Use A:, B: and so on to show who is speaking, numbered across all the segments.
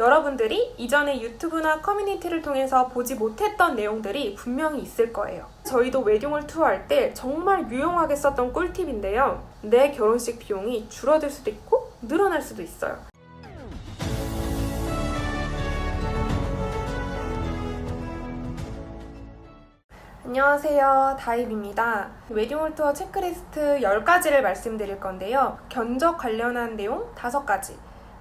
A: 여러분들이 이전에 유튜브나 커뮤니티를 통해서 보지 못했던 내용들이 분명히 있을 거예요. 저희도 웨딩홀 투어할 때 정말 유용하게 썼던 꿀팁인데요. 내 결혼식 비용이 줄어들 수도 있고 늘어날 수도 있어요. 안녕하세요. 다입입니다. 웨딩홀 투어 체크리스트 10가지를 말씀드릴 건데요. 견적 관련한 내용 5가지,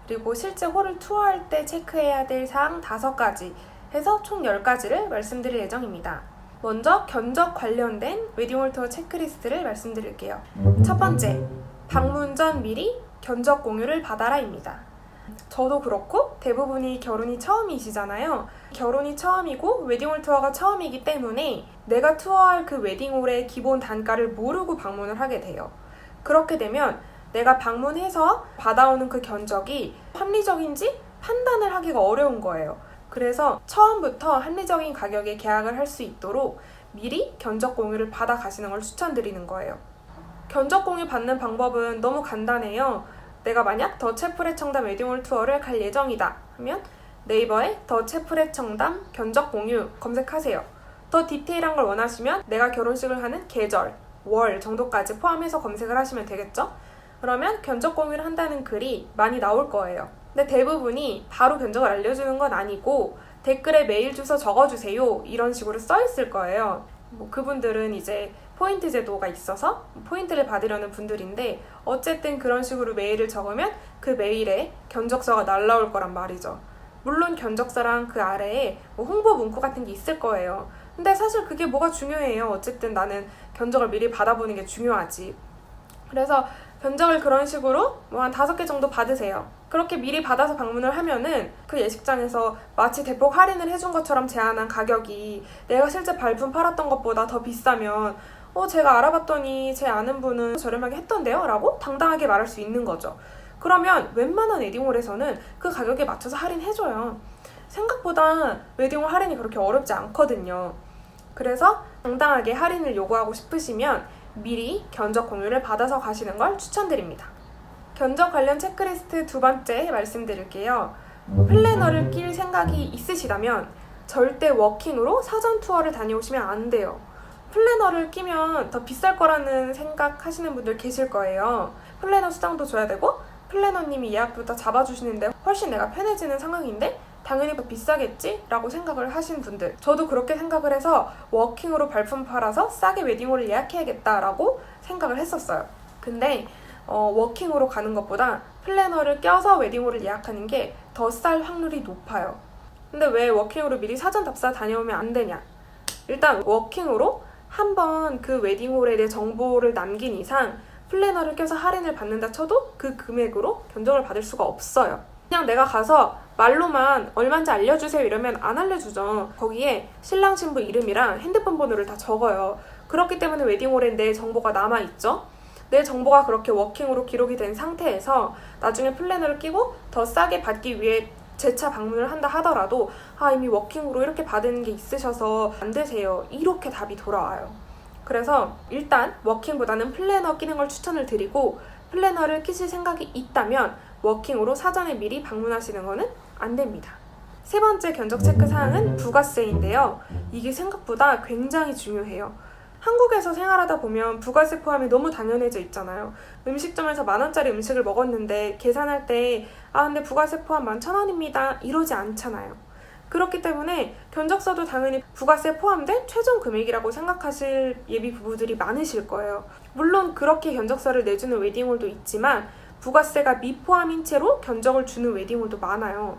A: 그리고 실제 홀을 투어할 때 체크해야 될 사항 5가지 해서 총 10가지를 말씀드릴 예정입니다. 먼저 견적 관련된 웨딩홀 투어 체크리스트를 말씀드릴게요. 첫 번째, 방문 전 미리 견적 공유를 받아라입니다. 저도 그렇고 대부분이 결혼이 처음이시잖아요. 결혼이 처음이고 웨딩홀 투어가 처음이기 때문에 내가 투어할 그 웨딩홀의 기본 단가를 모르고 방문을 하게 돼요. 그렇게 되면 내가 방문해서 받아오는 그 견적이 합리적인지 판단을 하기가 어려운 거예요. 그래서 처음부터 합리적인 가격에 계약을 할 수 있도록 미리 견적 공유를 받아 가시는 걸 추천드리는 거예요. 견적 공유 받는 방법은 너무 간단해요. 내가 만약 더 체프레 청담 웨딩홀 투어를 갈 예정이다 하면 네이버에 더 체프레 청담 견적 공유 검색하세요. 더 디테일한 걸 원하시면 내가 결혼식을 하는 계절, 월 정도까지 포함해서 검색을 하시면 되겠죠? 그러면 견적 공유를 한다는 글이 많이 나올 거예요. 근데 대부분이 바로 견적을 알려주는 건 아니고 댓글에 메일 주소 적어주세요 이런 식으로 써 있을 거예요. 뭐 그분들은 이제 포인트 제도가 있어서 포인트를 받으려는 분들인데 어쨌든 그런 식으로 메일을 적으면 그 메일에 견적서가 날라올 거란 말이죠. 물론 견적서랑 그 아래에 뭐 홍보 문구 같은 게 있을 거예요. 근데 사실 그게 뭐가 중요해요. 어쨌든 나는 견적을 미리 받아보는 게 중요하지. 그래서 견적을 그런 식으로 뭐 한 다섯 개 정도 받으세요. 그렇게 미리 받아서 방문을 하면은 그 예식장에서 마치 대폭 할인을 해준 것처럼 제안한 가격이 내가 실제 발품 팔았던 것보다 더 비싸면 어, 제가 알아봤더니 제 아는 분은 저렴하게 했던데요? 라고 당당하게 말할 수 있는 거죠. 그러면 웬만한 웨딩홀에서는 그 가격에 맞춰서 할인해줘요. 생각보다 웨딩홀 할인이 그렇게 어렵지 않거든요. 그래서 당당하게 할인을 요구하고 싶으시면 미리 견적 공유를 받아서 가시는 걸 추천드립니다. 견적 관련 체크리스트 두 번째 말씀드릴게요. 플래너를 낄 생각이 있으시다면 절대 워킹으로 사전 투어를 다녀오시면 안 돼요. 플래너를 끼면 더 비쌀 거라는 생각 하시는 분들 계실 거예요. 플래너 수당도 줘야 되고 플래너님이 예약부터 잡아주시는데 훨씬 내가 편해지는 상황인데 당연히 더 비싸겠지? 라고 생각을 하신 분들 저도 그렇게 생각을 해서 워킹으로 발품 팔아서 싸게 웨딩홀을 예약해야겠다라고 생각을 했었어요. 근데 어, 워킹으로 가는 것보다 플래너를 껴서 웨딩홀을 예약하는 게 더 쌀 확률이 높아요. 근데 왜 워킹으로 미리 사전 답사 다녀오면 안 되냐? 일단 워킹으로 한번 그 웨딩홀에 대해 정보를 남긴 이상 플래너를 껴서 할인을 받는다 쳐도 그 금액으로 견적을 받을 수가 없어요. 그냥 내가 가서 말로만 얼마인지 알려주세요 이러면 안 알려주죠. 거기에 신랑 신부 이름이랑 핸드폰 번호를 다 적어요. 그렇기 때문에 웨딩홀에 내 정보가 남아있죠. 내 정보가 그렇게 워킹으로 기록이 된 상태에서 나중에 플래너를 끼고 더 싸게 받기 위해 재차 방문을 한다 하더라도 아 이미 워킹으로 이렇게 받은 게 있으셔서 안 되세요 이렇게 답이 돌아와요 그래서 일단 워킹보다는 플래너 끼는 걸 추천을 드리고 플래너를 끼실 생각이 있다면 워킹으로 사전에 미리 방문하시는 거는 안 됩니다 세 번째 견적 체크 사항은 부가세인데요 이게 생각보다 굉장히 중요해요 한국에서 생활하다 보면 부가세 포함이 너무 당연해져 있잖아요. 음식점에서 만 원짜리 음식을 먹었는데 계산할 때 아 근데 부가세 포함 만 천 원입니다 이러지 않잖아요. 그렇기 때문에 견적서도 당연히 부가세 포함된 최종 금액이라고 생각하실 예비 부부들이 많으실 거예요. 물론 그렇게 견적서를 내주는 웨딩홀도 있지만 부가세가 미포함인 채로 견적을 주는 웨딩홀도 많아요.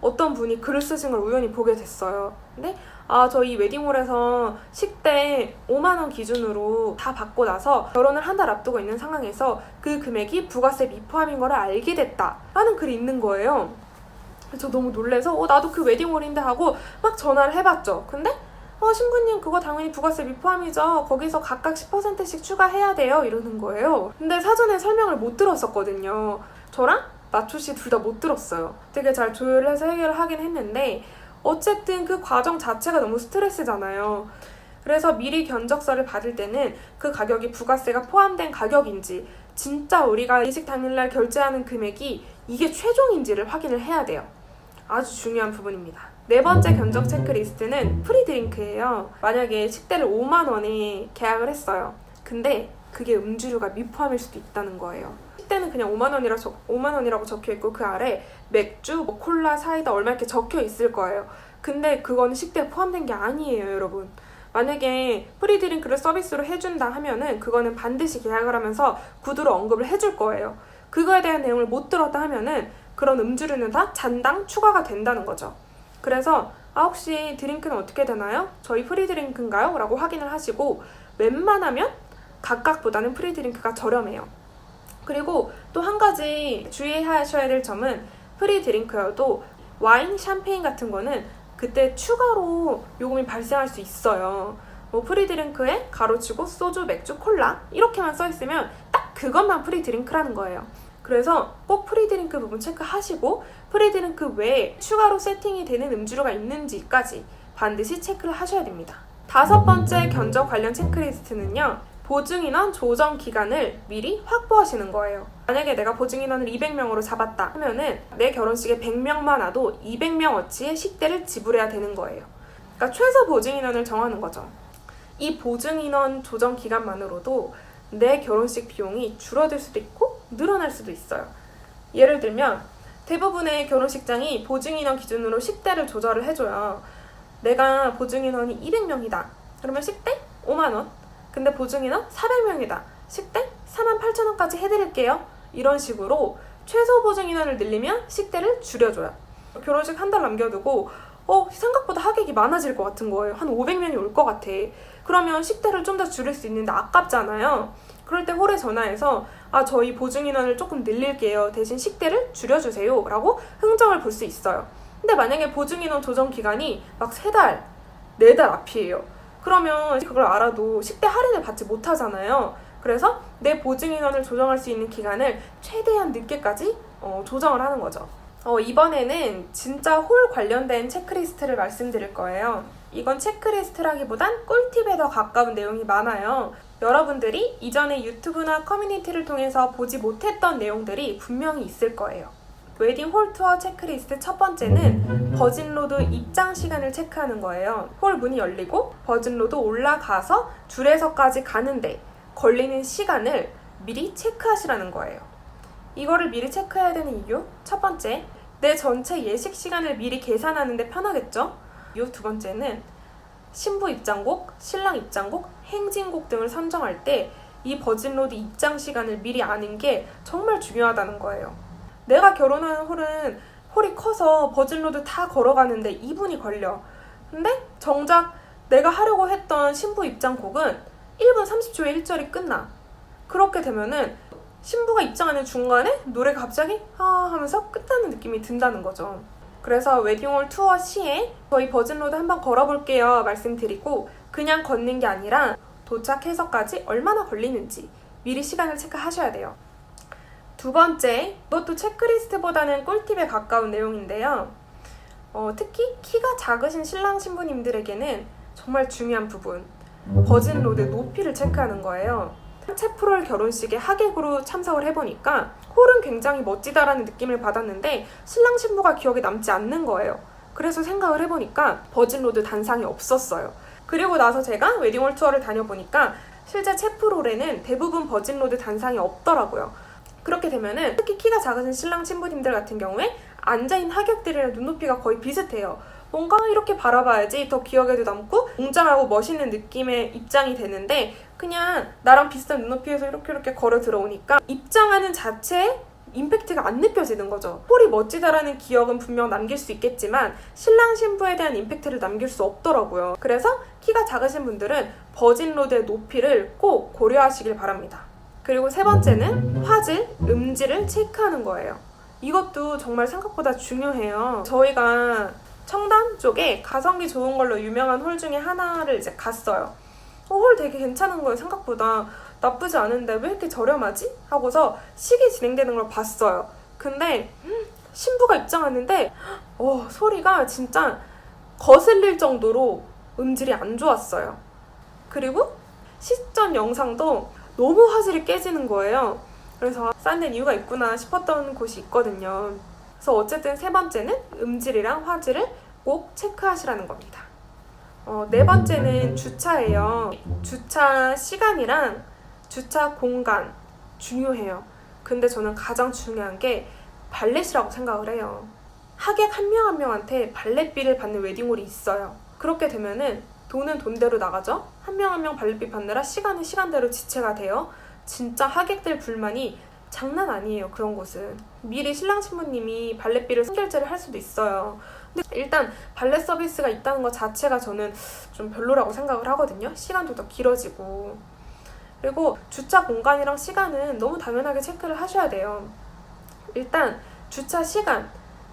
A: 어떤 분이 글을 쓰신 걸 우연히 보게 됐어요. 근데 아, 저이 웨딩홀에서 식대 5만원 기준으로 다 받고 나서 결혼을 한 달 앞두고 있는 상황에서 그 금액이 부가세 미포함인 거를 알게 됐다. 하는 글이 있는 거예요. 저 너무 놀래서, 어, 나도 그 웨딩홀인데 하고 막 전화를 해봤죠. 근데, 어, 신부님 그거 당연히 부가세 미포함이죠. 거기서 각각 10%씩 추가해야 돼요. 이러는 거예요. 근데 사전에 설명을 못 들었었거든요. 저랑 나초 씨 둘 다 못 들었어요. 되게 잘 조율해서 해결을 하긴 했는데, 어쨌든 그 과정 자체가 너무 스트레스잖아요. 그래서 미리 견적서를 받을 때는 그 가격이 부가세가 포함된 가격인지 진짜 우리가 예식 당일날 결제하는 금액이 이게 최종인지를 확인을 해야 돼요. 아주 중요한 부분입니다. 네 번째 견적 체크리스트는 프리드링크예요. 만약에 식대를 5만 원에 계약을 했어요. 근데 그게 음주류가 미포함일 수도 있다는 거예요. 식대는 그냥 5만 원이라 적 5만 원이라고 적혀 있고 그 아래 맥주, 뭐 콜라, 사이다 얼마 이렇게 적혀 있을 거예요. 근데 그거는 식대에 포함된 게 아니에요, 여러분. 만약에 프리드링크를 서비스로 해준다 하면은 그거는 반드시 계약을 하면서 구두로 언급을 해줄 거예요. 그거에 대한 내용을 못 들었다 하면은 그런 음주류는 다 잔당 추가가 된다는 거죠. 그래서 아 혹시 드링크는 어떻게 되나요? 저희 프리드링크인가요? 라고 확인을 하시고 웬만하면 각각보다는 프리드링크가 저렴해요. 그리고 또 한 가지 주의하셔야 될 점은 프리드링크여도 와인, 샴페인 같은 거는 그때 추가로 요금이 발생할 수 있어요. 뭐 프리드링크에 가로치고 소주, 맥주, 콜라 이렇게만 써 있으면 딱 그것만 프리드링크라는 거예요. 그래서 꼭 프리드링크 부분 체크하시고 프리드링크 외에 추가로 세팅이 되는 음주류가 있는지까지 반드시 체크를 하셔야 됩니다. 다섯 번째 견적 관련 체크리스트는요. 보증인원 조정 기간을 미리 확보하시는 거예요. 만약에 내가 보증인원을 200명으로 잡았다 하면은 내 결혼식에 100명만 와도 200명어치의 식대를 지불해야 되는 거예요. 그러니까 최소 보증인원을 정하는 거죠. 이 보증인원 조정 기간만으로도 내 결혼식 비용이 줄어들 수도 있고 늘어날 수도 있어요. 예를 들면 대부분의 결혼식장이 보증인원 기준으로 식대를 조절을 해줘요. 내가 보증인원이 200명이다. 그러면 식대 5만 원. 근데 보증인원 400명이다. 식대 4만 8천 원까지 해드릴게요. 이런 식으로 최소 보증인원을 늘리면 식대를 줄여줘요. 결혼식 한 달 남겨두고 어 생각보다 하객이 많아질 것 같은 거예요. 한 500명이 올 것 같아. 그러면 식대를 좀 더 줄일 수 있는데 아깝잖아요. 그럴 때 홀에 전화해서 아 저희 보증 인원을 조금 늘릴게요. 대신 식대를 줄여주세요. 라고 흥정을 볼 수 있어요. 근데 만약에 보증 인원 조정 기간이 막 세 달, 네 달 앞이에요. 그러면 그걸 알아도 식대 할인을 받지 못하잖아요. 그래서 내 보증 인원을 조정할 수 있는 기간을 최대한 늦게까지 어, 조정을 하는 거죠. 어, 이번에는 진짜 홀 관련된 체크리스트를 말씀드릴 거예요. 이건 체크리스트라기보단 꿀팁에 더 가까운 내용이 많아요. 여러분들이 이전에 유튜브나 커뮤니티를 통해서 보지 못했던 내용들이 분명히 있을 거예요. 웨딩 홀 투어 체크리스트 첫 번째는 버진로드 입장 시간을 체크하는 거예요. 홀 문이 열리고 버진로드 올라가서 줄에서까지 가는데 걸리는 시간을 미리 체크하시라는 거예요. 이거를 미리 체크해야 되는 이유? 첫 번째, 내 전체 예식 시간을 미리 계산하는데 편하겠죠? 이유 두 번째는 신부 입장곡, 신랑 입장곡, 행진곡 등을 선정할 때 이 버진로드 입장 시간을 미리 아는 게 정말 중요하다는 거예요. 내가 결혼하는 홀은 홀이 커서 버진로드 다 걸어가는데 2분이 걸려. 근데 정작 내가 하려고 했던 신부 입장곡은 1분 30초에 1절이 끝나. 그렇게 되면은 신부가 입장하는 중간에 노래가 갑자기 아 하면서 끝나는 느낌이 든다는 거죠. 그래서 웨딩홀 투어 시에 저희 버진로드 한번 걸어볼게요 말씀드리고 그냥 걷는 게 아니라 도착해서까지 얼마나 걸리는지 미리 시간을 체크하셔야 돼요. 두 번째, 이것도 체크리스트보다는 꿀팁에 가까운 내용인데요. 어, 특히 키가 작으신 신랑 신부님들에게는 정말 중요한 부분, 버진로드 높이를 체크하는 거예요. 채프롤 결혼식에 하객으로 참석을 해보니까 홀은 굉장히 멋지다라는 느낌을 받았는데 신랑 신부가 기억에 남지 않는 거예요. 그래서 생각을 해보니까 버진로드 단상이 없었어요. 그리고 나서 제가 웨딩홀 투어를 다녀보니까 실제 채프롤에는 대부분 버진로드 단상이 없더라고요. 그렇게 되면은 특히 키가 작으신 신랑 신부님들 같은 경우에 앉아있는 하객들이랑 눈높이가 거의 비슷해요. 뭔가 이렇게 바라봐야지 더 기억에도 남고 웅장하고 멋있는 느낌의 입장이 되는데 그냥 나랑 비슷한 눈높이에서 이렇게 이렇게 걸어 들어오니까 입장하는 자체에 임팩트가 안 느껴지는 거죠. 홀이 멋지다라는 기억은 분명 남길 수 있겠지만 신랑 신부에 대한 임팩트를 남길 수 없더라고요. 그래서 키가 작으신 분들은 버진로드의 높이를 꼭 고려하시길 바랍니다. 그리고 세 번째는 화질, 음질을 체크하는 거예요. 이것도 정말 생각보다 중요해요. 저희가 청담 쪽에 가성비 좋은 걸로 유명한 홀 중에 하나를 이제 갔어요. 어, 홀 되게 괜찮은 거예요. 생각보다 나쁘지 않은데 왜 이렇게 저렴하지? 하고서 식이 진행되는 걸 봤어요. 근데 음, 신부가 입장하는데 어, 소리가 진짜 거슬릴 정도로 음질이 안 좋았어요. 그리고 시전 영상도 너무 화질이 깨지는 거예요. 그래서 싼 이유가 있구나 싶었던 곳이 있거든요. 그래서 어쨌든 세 번째는 음질이랑 화질을 꼭 체크하시라는 겁니다. 어, 네 번째는 주차예요. 주차 시간이랑 주차 공간 중요해요. 근데 저는 가장 중요한 게 발렛이라고 생각을 해요. 하객 한 명 한 명한테 발렛비를 받는 웨딩홀이 있어요. 그렇게 되면은 돈은 돈대로 나가죠. 한 명 한 명 발렛비 받느라 시간은 시간대로 지체가 돼요. 진짜 하객들 불만이 장난 아니에요. 그런 곳은 미리 신랑 신부님이 발렛비를 선결제를 할 수도 있어요. 근데 일단 발렛 서비스가 있다는 것 자체가 저는 좀 별로라고 생각을 하거든요. 시간도 더 길어지고 그리고 주차 공간이랑 시간은 너무 당연하게 체크를 하셔야 돼요. 일단 주차 시간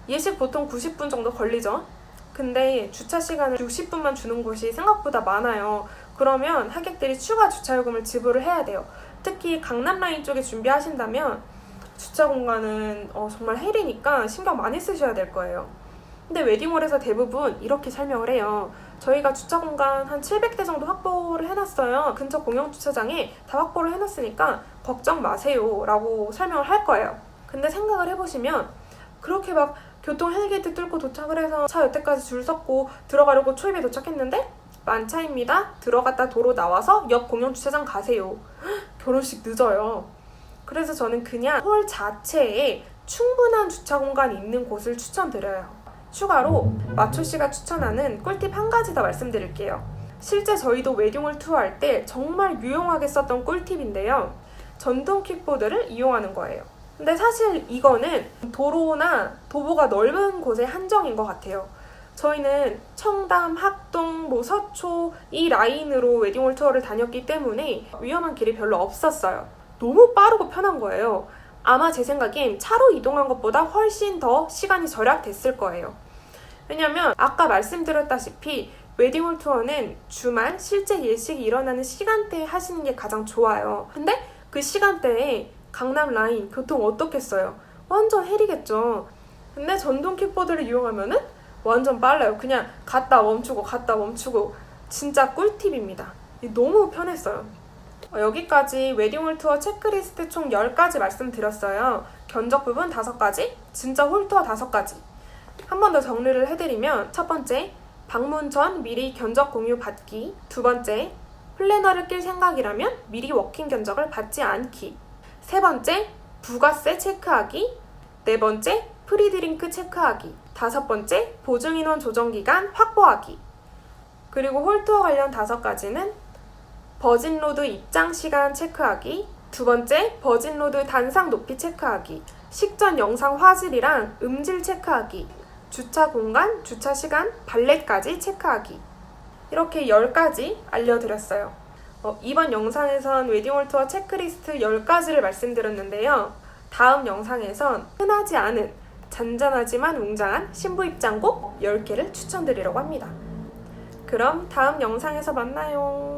A: 예식 보통 90분 정도 걸리죠. 근데 주차 시간을 60분만 주는 곳이 생각보다 많아요. 그러면 하객들이 추가 주차 요금을 지불을 해야 돼요. 특히 강남 라인 쪽에 준비하신다면 주차 공간은 어, 정말 헬이니까 신경 많이 쓰셔야 될 거예요. 근데 웨딩홀에서 대부분 이렇게 설명을 해요. 저희가 주차 공간 한 700대 정도 확보를 해놨어요. 근처 공영 주차장에 다 확보를 해놨으니까 걱정 마세요. 라고 설명을 할 거예요. 근데 생각을 해보시면 그렇게 막 교통 헬게이트 뚫고 도착을 해서 차 여태까지 줄 섰고 들어가려고 초입에 도착했는데 만차입니다. 들어갔다 도로 나와서 옆 공영 주차장 가세요. 헉, 결혼식 늦어요. 그래서 저는 그냥 홀 자체에 충분한 주차 공간이 있는 곳을 추천드려요. 추가로 마초 씨가 추천하는 꿀팁 한 가지 더 말씀드릴게요. 실제 저희도 웨딩홀 투어할 때 정말 유용하게 썼던 꿀팁인데요. 전동 킥보드를 이용하는 거예요. 근데 사실 이거는 도로나 도보가 넓은 곳의 한정인 것 같아요. 저희는 청담, 학동, 뭐 서초 이 라인으로 웨딩홀 투어를 다녔기 때문에 위험한 길이 별로 없었어요. 너무 빠르고 편한 거예요. 아마 제 생각엔 차로 이동한 것보다 훨씬 더 시간이 절약됐을 거예요. 왜냐면 아까 말씀드렸다시피 웨딩홀 투어는 주말 실제 예식이 일어나는 시간대에 하시는 게 가장 좋아요. 근데 그 시간대에 강남 라인 교통 어떻겠어요? 완전 헬이겠죠. 근데 전동 킥보드를 이용하면은 완전 빨라요. 그냥 갔다 멈추고 갔다 멈추고 진짜 꿀팁입니다. 너무 편했어요. 어, 여기까지 웨딩홀 투어 체크리스트 총 10가지 말씀드렸어요. 견적 부분 5가지, 진짜 홀 투어 5가지. 한 번 더 정리를 해드리면 첫 번째, 방문 전 미리 견적 공유 받기. 두 번째, 플래너를 낄 생각이라면 미리 워킹 견적을 받지 않기. 세 번째, 부가세 체크하기. 네 번째, 프리드링크 체크하기. 다섯 번째, 보증인원 조정기간 확보하기. 그리고 홀투어 관련 다섯 가지는 버진로드 입장 시간 체크하기. 두 번째, 버진로드 단상 높이 체크하기. 식전 영상 화질이랑 음질 체크하기. 주차 공간, 주차 시간, 발렛까지 체크하기. 이렇게 10가지 알려드렸어요. 어, 이번 영상에선 웨딩홀 투어 체크리스트 10가지를 말씀드렸는데요. 다음 영상에선 흔하지 않은 잔잔하지만 웅장한 신부 입장곡 10개를 추천드리려고 합니다. 그럼 다음 영상에서 만나요.